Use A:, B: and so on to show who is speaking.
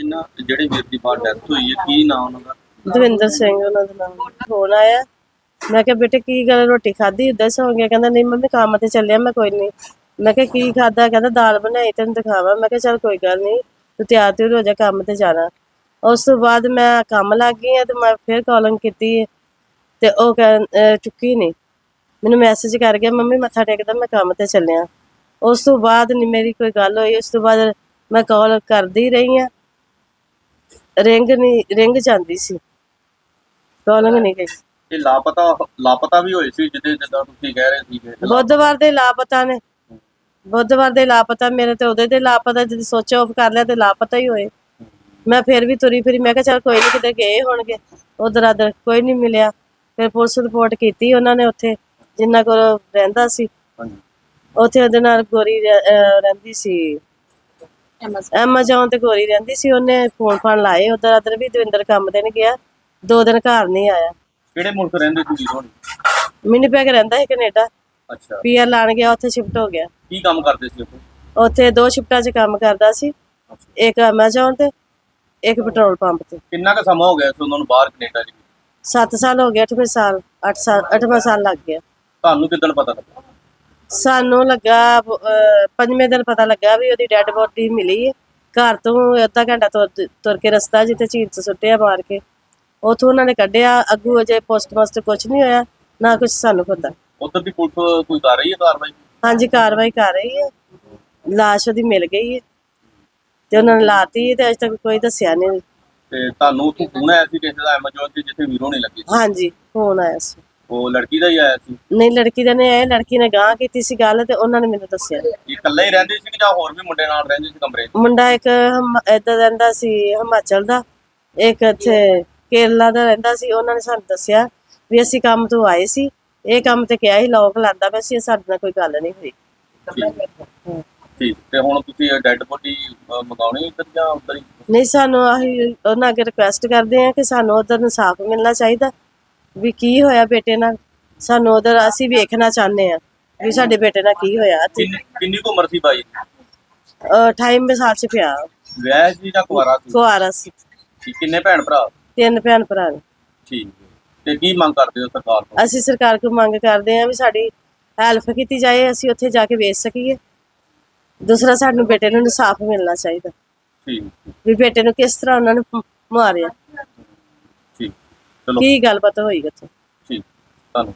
A: ਇਹਨਾਂ ਜਿਹੜੇ ਵੀਰ ਦੀ ਬਾਹਰ ਡੈਥ ਹੋਈ ਹੈ, ਕੀ ਨਾਮ ਉਹਨਾਂ ਦਾ?
B: ਦਵਿੰਦਰ ਸਿੰਘ ਉਹਨਾਂ ਦਾ ਨਾਮ। ਫੋਨ ਆਇਆ। ਮੈਂ ਕਿਹਾ, ਬੇਟੇ, ਕੀ ਗੱਲ, ਰੋਟੀ ਖਾਧੀ? ਇਦਾਂ ਸੌਂ ਗਿਆ। ਕਹਿੰਦਾ, ਨਹੀਂ ਮੰਮੀ, ਕੰਮ ਤੇ ਚੱਲਿਆ ਮੈਂ, ਕੋਈ ਨਹੀਂ। ਮੈਂ ਕਿਹਾ, ਕੀ ਖਾਦਾ ਕਹਿੰਦਾ, ਦਾਲ ਬਣਾਈ, ਤੈਨੂੰ ਦਿਖਾਵਾਂ। ਮੈਂ ਕਿਹਾ, ਚੱਲ ਕੋਈ ਗੱਲ ਨਹੀਂ, ਤੂੰ ਤਿਆਰ ਤਿਉਰ ਹੋ ਜਾ ਕੰਮ ਤੇ ਜਾਣਾ। ਉਸ ਤੋਂ ਬਾਅਦ ਮੈਂ ਕੰਮ ਲੱਗ ਗਈ ਆ ਤੇ ਮੈਂ ਫਿਰ ਕਾਲਿੰਗ ਕੀਤੀ ਤੇ ਉਹ ਕਹਿ- ਚੁੱਕੀ ਨਹੀਂ। ਮੈਨੂੰ ਮੈਸੇਜ ਕਰ ਗਿਆ, ਮੰਮੀ, ਮੱਥਾ ਟੇਕਦਾ, ਮੈਂ ਕੰਮ ਤੇ ਚੱਲਿਆ। ਉਸ ਤੋਂ ਬਾਅਦ ਨਹੀਂ ਮੇਰੀ ਕੋਈ ਗੱਲ ਹੋਈ। ਉਸ ਤੋਂ ਬਾਅਦ ਮੈਂ ਕਾਲ ਕਰਦੀ ਰਹੀ ਆ ਰਿੰਗ ਨਹੀਂ ਰਿੰਗ ਜਾਂਦੀ ਸੀ। ਕਾਲਿੰਗ ਨਹੀਂ ਗਈ
A: ਇਹ ਲਾਪਤਾ ਲਾਪਤਾ ਵੀ ਹੋਏ ਸੀ ਜਿੱਦੇ ਜਿੱਦਾਂ ਤੁਸੀਂ ਕਹਿ ਰਹੇ ਸੀਗੇ।
B: ਬੁੱਧਵਾਰ ਦੇ ਲਾਪਤਾ ਨੇ। ਬੁੱਧਵਾਰ ਦੇ ਲਾਪਤਾ ਮੇਰੇ ਤੇ ਉਹਦੇ ਦੇ ਲਾਪਤਾ ਜਦ ਸੋਚ ਆਫ ਕਰ ਲਿਆ ਤੇ ਲਾਪਤਾ ਹੀ ਹੋਏ। ਮੈਂ ਫਿਰ ਵੀ ਤੁਰੀ ਫਿਰੀ ਮੈਂ ਕਿਹਾ ਚਲ ਕੋਈ ਨਹੀਂ ਕਿਤੇ ਗਏ ਹੋਣਗੇ। ਉਧਰ ਅਦਰ ਕੋਈ ਨਹੀਂ ਮਿਲਿਆ। ਫਿਰ ਪੁਲਿਸ ਰਿਪੋਰਟ ਕੀਤੀ ਉਹਨਾਂ ਨੇ ਉੱਥੇ ਜਿੰਨਾ ਕੋਲ ਰਹਿੰਦਾ ਸੀ।
A: ਹਾਂਜੀ।
B: ਉੱਥੇ ਉਹਦੇ ਨਾਲ ਗੋਰੀ ਰਹਿੰਦੀ ਸੀ। ਐਮਾਜ਼ੋਨ ਤੇ। ਗੋਰੀ ਰਹਿੰਦੀ ਸੀ ਉਹਨੇ ਫੋਨ ਫਾਨ ਲਾਏ ਉਧਰ ਅਦਰ ਵੀ ਦਵਿੰਦਰ ਕੰਮ ਤੇ ਨਹੀਂ ਗਿਆ ਦੋ ਦਿਨ ਘਰ ਨਹੀਂ ਆਇਆ।
A: ਕਿਹੜੇ ਮੁਲਕ ਰਹਿੰਦੇ ਤੁਸੀਂ ਹੁਣ?
B: ਮਿਨੀ ਪੈਕ ਰਹਿੰਦਾ ਸੀ ਕੈਨੇਡਾ।
A: ਅੱਛਾ।
B: ਪੀਆਰ ਲਾਣ ਗਿਆ ਉੱਥੇ ਸ਼ਿਫਟ ਹੋ ਗਿਆ।
A: ਕੀ ਕੰਮ ਕਰਦੇ ਸੀ ਉੱਥੇ?
B: ਉੱਥੇ ਦੋ ਸ਼ਿਫਟਾਂ 'ਚ ਕੰਮ ਕਰਦਾ ਸੀ ਇੱਕ ਐਮਾਜ਼ੋਨ ਤੇ ਇੱਕ ਪੈਟਰੋਲ ਪੰਪ ਤੇ।
A: ਕਿੰਨਾ ਕੁ ਸਮਾਂ ਹੋ ਗਿਆ ਸੀ ਉਹਨਾਂ ਨੂੰ ਬਾਹਰ ਕੈਨੇਡਾ 'ਚ?
B: 7 ਸਾਲ ਹੋ ਗਏ 8ਵੇਂ ਸਾਲ 8 ਸਾਲ 8ਵਾਂ ਸਾਲ ਲੱਗ ਗਿਆ।
A: ਤੁਹਾਨੂੰ ਕਿਦਾਂ ਪਤਾ ਲੱਗਾ
B: ਸਾਨੂੰ ਲੱਗਾ ਅਹ, ਪੰਜਵੇਂ ਦਿਨ ਪਤਾ ਲੱਗਾ ਵੀ ਉਹਦੀ ਡੈੱਡ ਬੋਡੀ ਮਿਲੀ ਹੈ। ਘਰ ਤੋਂ ਅੱਧਾ ਘੰਟਾ ਤੁਰ ਤੁਰ ਕੇ ਰਸਤਾ ਜਿੱਥੇ ਝੀਲ 'ਚ ਸੁੱਟਿਆ ਮਾਰ ਕੇ। ਉਥੋਂ ਉਹਨਾਂ ਨੇ ਕੱਢਿਆ ਅੱਗੂ ਅਜੇ ਪੋਸਟਮਾਸਟਰ ਕੁਝ ਨਹੀਂ ਹੋਇਆ ਨਾ ਕੁਝ ਸਾਨੂੰ ਪਤਾ।
A: ਉੱਧਰ ਦੀ ਪੁਲਿਸ ਕੋਈ ਕਰ ਰਹੀ ਹੈ ਕਾਰਵਾਈ?
B: ਹਾਂਜੀ ਕਾਰਵਾਈ ਕਰ ਰਹੀ ਹੈ। ਲਾਸ਼ ਉਹਦੀ ਮਿਲ ਗਈ ਹੈ। ਤੇ ਉਹਨਾਂ ਨੇ ਲਾਤੀ ਤੇ ਅਜੇ ਤੱਕ ਕੋਈ ਦੱਸਿਆ ਨਹੀਂ।
A: ਤੇ ਤੁਹਾਨੂੰ ਉੱਥੋਂ ਫੋਨ ਆਇਆ ਸੀ ਕਿਸੇ ਦਾ? ਐਮਾਜ਼ੋਨ ਤੇ ਜਿੱਥੇ ਵੀਰੋ ਨਹੀਂ ਲੱਗੀ ਸੀ।
B: ਹਾਂਜੀ ਫੋਨ ਆਇਆ ਸੀ।
A: ਉਹ ਲੜਕੀ ਦਾ ਹੀ ਆਇਆ ਸੀ?
B: ਨਹੀਂ ਲੜਕੀ ਦਾ ਨੇ ਆਇਆ ਲੜਕੀ ਨੇ ਗਾਂ ਕੀਤੀ ਸੀ ਗੱਲ ਤੇ ਉਹਨਾਂ ਨੇ ਮੈਨੂੰ ਦੱਸਿਆ।
A: ਇਹ ਇਕੱਲੇ ਹੀ ਰਹਿੰਦੇ ਸੀ ਕਿ ਜਾਂ ਹੋਰ ਵੀ ਮੁੰਡੇ ਨਾਲ ਰਹਿੰਦੇ ਸੀ ਕਮਰੇ 'ਚ?
B: ਮੁੰਡਾ ਇੱਕ ਇਦਾਂ ਰਹਿੰਦਾ ਸੀ ਹਿਮਾਚਲ ਦਾ। ਇੱਕ ਇੱਥੇ ਕੇਰਲਾ ਦਾ ਰਹਿੰਦਾ ਸੀ ਉਹਨਾਂ ਨੇ ਸਾਨੂੰ ਦੱਸਿਆ ਵੀ ਅਸੀਂ ਕੰਮ ਤੋਂ ਆਏ ਸੀ। ਇਹ ਕੰਮ ਤੇ ਕਿਹਾ ਸੀ ਲੋਕ ਲਾਂਦਾ ਪਿਆ ਸੀ ਸਾਡੇ ਨਾਲ ਕੋਈ ਗੱਲ ਨਹੀਂ ਹੋਈ।
A: ਠੀਕ ਠੀਕ। ਤੇ ਹੁਣ ਤੁਸੀਂ ਡੈੱਡ ਬੋਡੀ ਮੰਗਾਉਣੀ ਇੱਧਰ ਜਾਂ ਉੱਧਰ ਹੀ?
B: ਨਹੀਂ ਸਾਨੂੰ ਆਹੀ ਉਹਨਾਂ ਅੱਗੇ ਰਿਕੁਐਸਟ ਕਰਦੇ ਆ ਕਿ ਸਾਨੂੰ ਉਧਰ ਇਨਸਾਫ ਮਿਲਣਾ ਚਾਹੀਦਾ। ਵੀ ਕੀ ਹੋਇਆ ਬੇਟੇ ਨਾਲ? ਸਾਨੂੰ ਉਧਰ ਅਸੀਂ ਵੇਖਣਾ ਚਾਹੁੰਦੇ ਆ ਵੀ ਸਾਡੇ ਬੇਟੇ ਨਾਲ ਕੀ ਹੋਇਆ ਤੇ
A: ਕਿੰਨੀ ਕਿੰਨੀ ਕੁ ਉਮਰ ਸੀ ਬਾਈ
B: ਅਹ 28 ਸਾਲ ਚ ਪਿਆ
A: ਵਿਆਹ ਸੀ ਜਾਂ ਕੁਵਾਰਾ ਸੀ?
B: ਕੁਆਰਾ ਸੀ।
A: ਠੀਕ, ਕਿੰਨੇ ਭੈਣ ਭਰਾ?
B: ਤਿੰਨ ਭੈਣ ਭਰਾ ਨੇ।
A: ਠੀਕ ਹੈ। ਤੇ ਕੀ ਮੰਗ ਕਰਦੇ ਹੋ ਸਰਕਾਰ ਤੋਂ?
B: ਅਸੀਂ ਸਰਕਾਰ ਕੋਲ ਮੰਗ ਕਰਦੇ ਹਾਂ ਵੀ ਸਾਡੀ ਹੈਲਪ ਕੀਤੀ ਜਾਏ ਅਸੀਂ ਉੱਥੇ ਜਾ ਕੇ ਵੇਚ ਸਕੀਏ। ਦੂਸਰਾ ਸਾਨੂੰ ਬੇਟੇ ਨੂੰ ਇਨਸਾਫ ਮਿਲਣਾ ਚਾਹੀਦਾ।
A: ਠੀਕ
B: ਵੀ ਬੇਟੇ ਨੂੰ ਕਿਸ ਤਰ੍ਹਾਂ ਉਹਨਾਂ ਨੇ ਮ- ਮਾਰਿਆ।
A: ਚਲੋ।
B: ਕੀ ਗੱਲਬਾਤ ਹੋਈ ਉੱਥੇ?
A: ਠੀਕ ਧੰਨਵਾਦ।